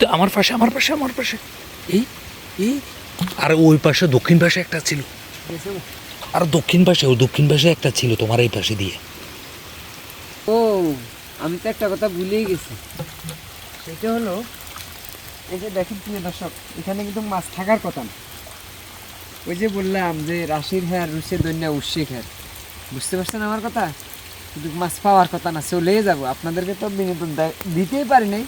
তো, আমার পাশে আমার পাশে আমার পাশে। এই এই আর ওই পাশে দক্ষিণ পাশে একটা ছিল। আর দক্ষিণ পাশে ও দক্ষিণ পাশে একটা ছিল তোমার এই পাশে দিয়ে। ও আমি তো একটা কথা ভুলেই গেছি। সেটা হলো এই যে দেখেন প্রিয় দর্শক এখানে কিন্তু মাছ থাকার কথা না। ওই যে বললাম যে রাশির হ্যাঁ রুশের দৈন্যা উৎসিক হ্যাঁ বুঝতে পারছেন আমার কথা? কিন্তু মাছ পাওয়ার কথা না চলেই যাব। আপনাদেরকে তো বিনোদন দিতেই পারি নাই।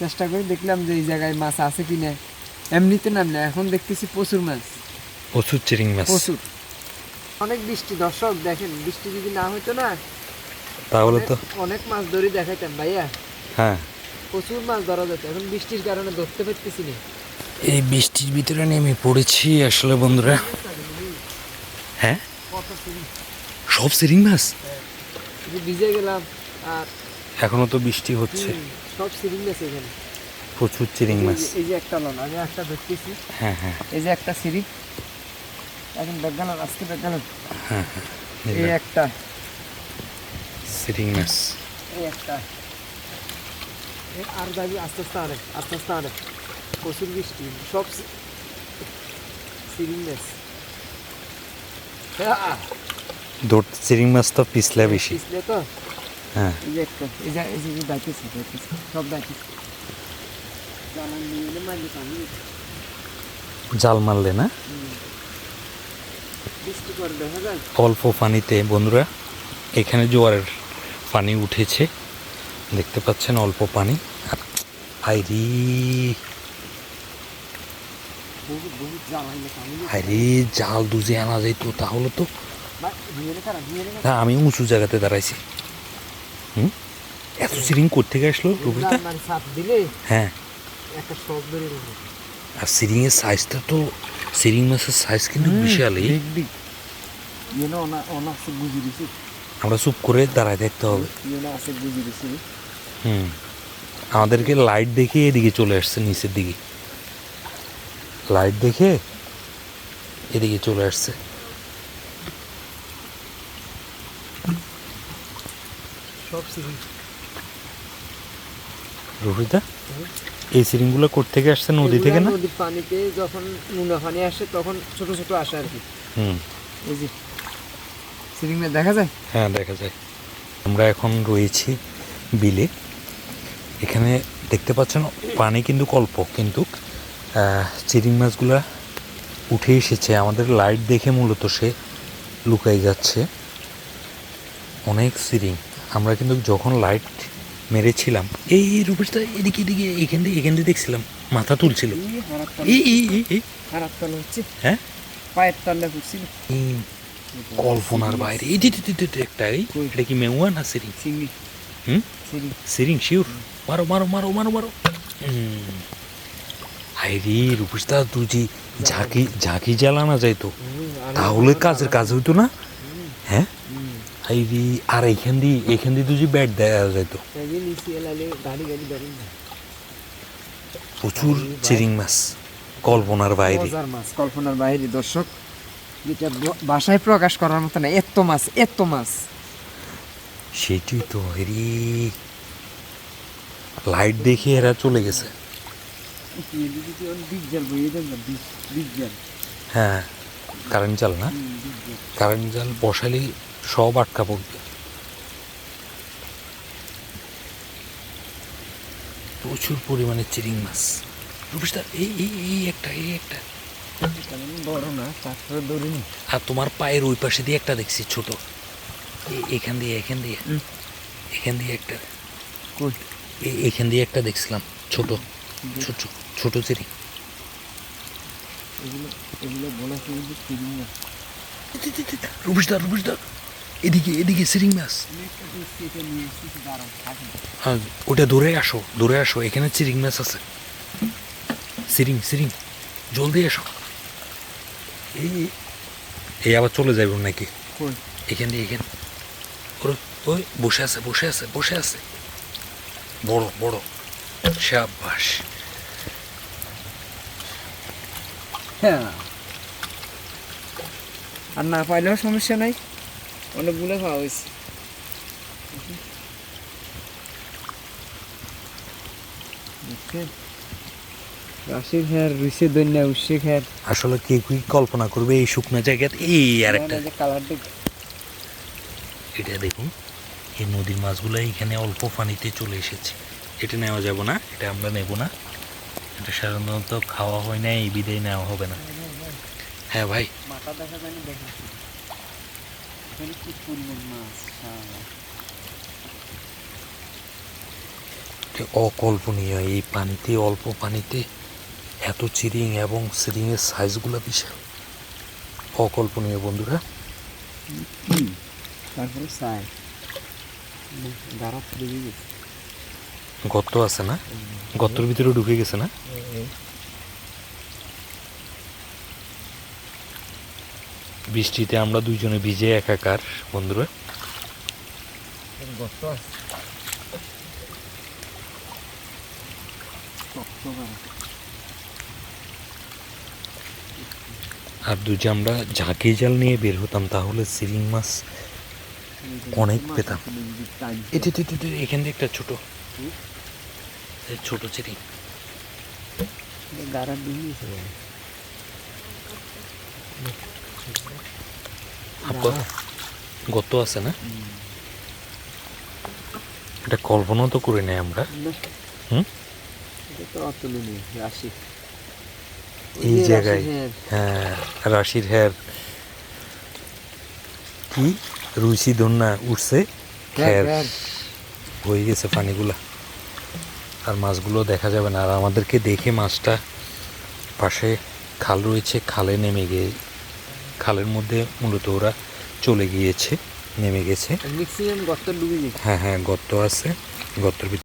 চেষ্টা করে দেখলাম যে এই জায়গায় মাছ আছে কি না এমনিতে নাম না এখন দেখতেছি প্রচুর মাছ। প্রচুর চিরিং মাছ। প্রচুর। অনেক বৃষ্টি দর্শক দেখেন বৃষ্টি যদি না হতো না তাহলে তো অনেক- মাছ ধরে দেখাইতাম ভাইয়া। হ্যাঁ। প্রচুর মাছ ধরা যেত এখন বৃষ্টির কারণে ধরতে পারতেছি না। এই বৃষ্টির ভিতরে নেমে পড়েছি আসলে বন্ধুরা। হ্যাঁ? সব সিরিং মাছ? শুধু ভিজে গেলাম আর এখনও তো বৃষ্টি হচ্ছে। সব সিরিং আছে এখানে। প্রচুর চিরিং মাছ। এই যে একটা লন আমি একটা ধরতেছি হ্যাঁ হ্যাঁ। এই যে একটা সিঁড়ি। এখন ব্যাগ গেলাম আজকে ব্যাগ গেলাম হ্যাঁ হ্যাঁ। এই একটা। সিরিং মাছ। এই একটা। এই আর যাবি আস্তে আস্তে আরে আস্তে আস্তে আরে। প্রচুর বৃষ্টি সব সিরিং মাছ। আহ, ধরতে চিরিং মাছ তো পিছলে বেশি। পিছলে তো। হ্যাঁ। জাল মারলে না? অল্প পানিতে বন্ধুরা এখানে জোয়ারের পানি উঠেছে। দেখতে পাচ্ছেন অল্প পানি। পানি হাইরি জাল দুজে আনা যাইতো তাহলে তো না আমি উঁচু জায়গাতে দাঁড়াইছি। এত সিরিং করতে আসলো রবিতা? মানে সাপ দিলে হ্যাঁ। আর সিরিং এর সাইজটা তো সিরিং মাছের সাইজ কিন্তু বিশালই। দিছি। আমরা চুপ করে দাঁড়ায় দেখতে হবে। দিছি। হুম। আমাদেরকে লাইট দেখে এদিকে চলে আসছে নিচের দিকে। লাইট দেখে এদিকে চলে আসছে। সব সিঁড়ি রুহিতা এই সিরিংগুলো করতে থেকে আসছে নদী থেকে না? নদীর পানিতে যখন নোনা পানি আসে তখন ছোট ছোট আসে আর কি। হুম। এই যে সিরিংটা দেখা যায়? হ্যাঁ দেখা যায়। আমরা এখন রয়েছি বিলে। এখানে দেখতে পাচ্ছেন পানি কিন্তু অল্প কিন্তু চিরিং মাছগুলা উঠে এসেছে। আমাদের লাইট দেখে মূলত সে লুকাই যাচ্ছে। অনেক সিরিং আমরা কিন্তু যখন লাইট মেরেছিলাম এই রূপেশটা এদিকে এদিকে এখান থেকে এখান থেকে দেখছিলাম মাথা তুলছিল। হ্যাঁ? পায়ের তলে ফুটছিল কল্পনার বাইরে। এই একটা এটা কি মেউয়া না সিরিং? হুম? সিরিং। শিওর? মারো মারো মারো মারো মারো। হাইরে রূপসদা তুই ঝাঁকি ঝাঁকি জ্বালানো যাইতো তাহলে কাজের কাজ হইতো না? হাইরি আর এইখান দিয়ে এইখান দিয়ে যে ব্যাট দেওয়া প্রচুর চিরিং মাছ কল্পনার বাইরে। মাছ কল্পনার বাইরে দর্শক। যেটা ভাষায় প্রকাশ করার মতো না এত মাছ এত মাছ। সেটাই তো হেরি। লাইট দেখে এরা চলে গেছে। হ্যাঁ কারেন্ট জাল না? কারেন্ট জাল বসালেই সব আটকা পড়বে। প্রচুর পরিমাণে চিরিং মাছ। রূপসদা এই এই এই একটা এই একটা। বড় না তারপরে ধরিনি আর তোমার পায়ের ওই পাশে দিয়ে একটা দেখছি ছোট। এখান দিয়ে এখান দিয়ে। এখান দিয়ে একটা। এই এখান দিয়ে একটা দেখছিলাম ছোট। ছোট ছোট চিরিং এগুলো এগুলো বলা কিন্তু চিনি না রূপসদা রূপসদা এদিকে এদিকে সিরিং মাছ হ্যাঁ ওটা দূরে আসো দূরে আসো এখানে চিরিং মাছ আছে। সিরিং সিরিং জলদি এসো। এই এই আবার চলে যাবে নাকি? এখান দিয়ে এখানে। ওর ওই বসে আছে বসে আছে বসে আছে। বড় বড়। সাবাস হ্যাঁ। আর না পাইলেও সমস্যা নাই। অনেকগুলো খাওয়া হয়েছে। রাশির হ্যার রুইসে দন্যা উৎসে হ্যার। আসলে কে কি কল্পনা করবে এই শুকনো জায়গাতে এই আর একটা। এটা দেখুন এই নদীর মাছগুলো এখানে অল্প পানিতে চলে এসেছে। এটা নেওয়া যাব না এটা আমরা নেব না। এটা সাধারণত খাওয়া হয় না এই বিদেয় নেওয়া হবে না। হ্যাঁ ভাই। মাথা দেখা জানি দেখা এখানে কি পরিমাণ মাছ। অকল্পনীয় এই পানিতে অল্প পানিতে এত চিরিং এবং সিরিংয়ের সাইজগুলো বিশাল অকল্পনীয় বন্ধুরা তারপরে গর্ত আছে না গর্তর ভিতরে ঢুকে গেছে না বৃষ্টিতে আমরা দুইজনে ভিজে একাকার, বন্ধুরা। আর যদি আমরা ঝাঁকি জাল নিয়ে বের হতাম, তাহলে সিরিং মাছ অনেক পেতাম। এটা এখান থেকে একটা ছোট ছোট চিরিং দিয়ে গেছে ভাই। আপা গত আছে না? এটা কল্পনা তো করে নেই আমরা। হুম? এই জায়গায় হ্যাঁ। রাশির হ্যার কি? রুচি ধন্যা উঠছে। খ্যার। হয়ে গেছে পানিগুলা। আর মাছগুলো দেখা যাবে না। আর আমাদেরকে দেখে মাছটা পাশে খাল রয়েছে খালে নেমে গিয়ে খালের মধ্যে মূলত ওরা চলে গিয়েছে নেমে গেছে। ম্যাক্সিমাম গর্ত ডুবে গেছে। হ্যাঁ হ্যাঁ গর্ত আছে। গর্তের ভিতরে